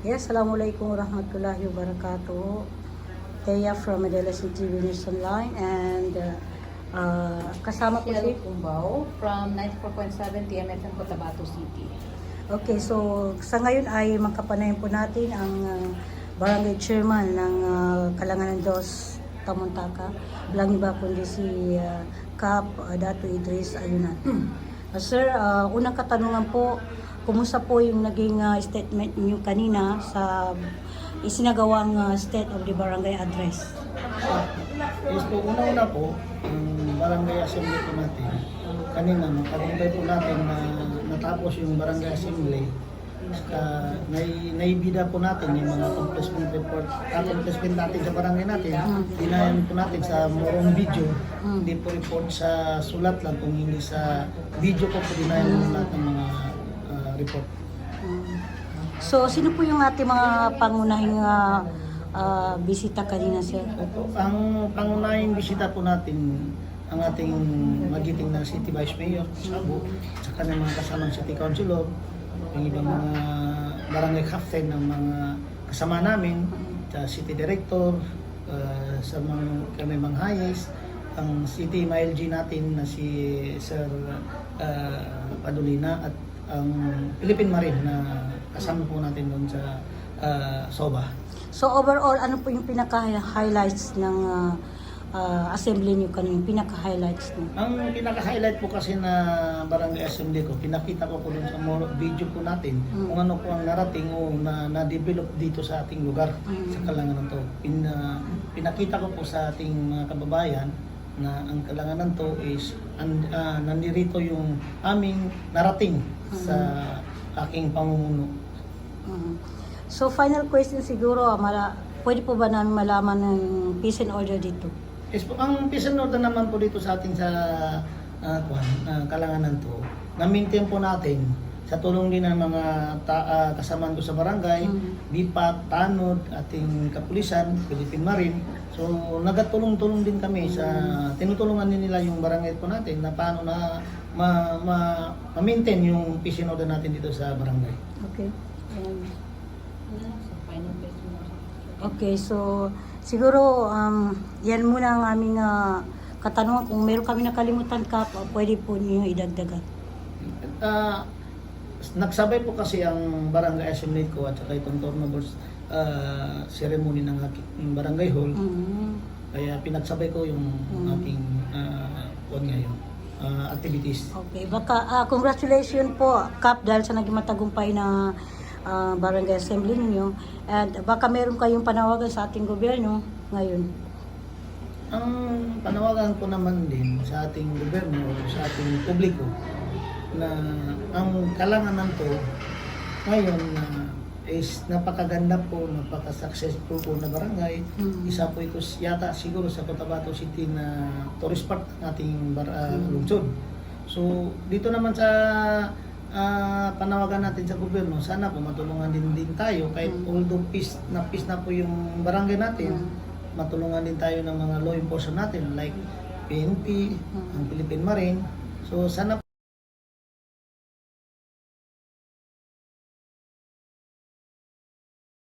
Yes, Assalamualaikum warahmatullahi wabarakatuh. Teya from Manila City News Online and uh, uh, kasama ko si Cumbao from 94.7 TMFM Cotabato City. Okay, so sa ngayon ay magkapanayin po natin ang uh, barangay chairman ng uh, Kalanganan Dos Tamuntaka. Walang iba kundi si uh, Kap uh, Dato Idris Ayunan. Uh, sir, uh, unang katanungan po, kumusta po yung naging uh, statement niyo kanina sa isinagawang uh, state of the barangay address? Yes po, una-una po, ang barangay assembly po natin, kanina makabuntay po natin na natapos yung barangay assembly, uh, nai, naibida po natin yung mga accomplishment report, accomplishment natin sa barangay natin, Mm. dinayan po natin sa morong video, Mm. hindi po report sa sulat lang, kung hindi sa video po po dinayan po ng mga uh, report. So, sino po yung ating mga pangunahing uh, uh, bisita kanina, sir? Opo, ang pangunahing bisita po natin ang ating magiting na City Vice Mayor, Sabo, sa kanyang mga kasamang City Councilor, yung ibang mga barangay captain ng mga kasama namin, sa City Director, uh, sa mga kami mga hayes, ang City MILG natin na si Sir uh, Padulina at ang Philippine Marine na kasama po natin doon sa uh, SOBA. So overall, ano po yung pinaka-highlights ng uh, uh, assembly niyo kanina? Pinaka-highlights niyo? Ang pinaka-highlight po kasi na barangay assembly ko, pinakita ko po dun sa video po natin Mm. kung ano po ang narating o na, na-develop dito sa ating lugar Mm. sa Kalanganan to. Pin, ah, pinakita ko po sa ating mga kababayan na ang Kalanganan to is an, ah, nandirito yung aming narating sa aking pamumuno. Mm. So final question siguro, ah, mala, pwede po ba namin malaman ng peace and order dito? Yes po, ang peace and order naman po dito sa ating sa uh, kuhan, ah, kalanganan to, na-maintain po natin sa tulong din ng mga ta- ah, kasamaan ko sa barangay, Mm. BIPAC, TANOD, ating kapulisan, Philippine Marine. So, nagatulong-tulong din kami sa tinutulungan din nila yung barangay po natin na paano na ma, ma, ma-maintain yung peace and order natin dito sa barangay. Okay. Um, okay, so siguro um, yan muna ang aming uh, katanungan. Kung meron kami nakalimutan ka, pwede po niyo idagdagan. Ah, nagsabay po kasi ang barangay assembly ko at saka itong turnovers ah, ceremony ng aking barangay hall. Mm. Kaya pinagsabay ko yung Mm. aking uh, ngayon, ah, activities. Okay, baka ah, congratulations po Kap dahil sa naging matagumpay na ah, barangay assembly ninyo and baka meron kayong panawagan sa ating gobyerno ngayon. Ang panawagan ko naman din sa ating gobyerno, sa ating publiko, na ang kalanganan to ngayon na is napakaganda po, napaka-successful po na barangay. Mm. Isa po ito yata siguro sa Cotabato City na tourist part ng ating bar, Mm. lungsod. So dito naman sa ah, panawagan natin sa gobyerno, sana po matulungan din din tayo kahit Mm. although peace na peace na po yung barangay natin, Mm. matulungan din tayo ng mga law enforcement natin like PNP, Mm. ang Philippine Marine. So sana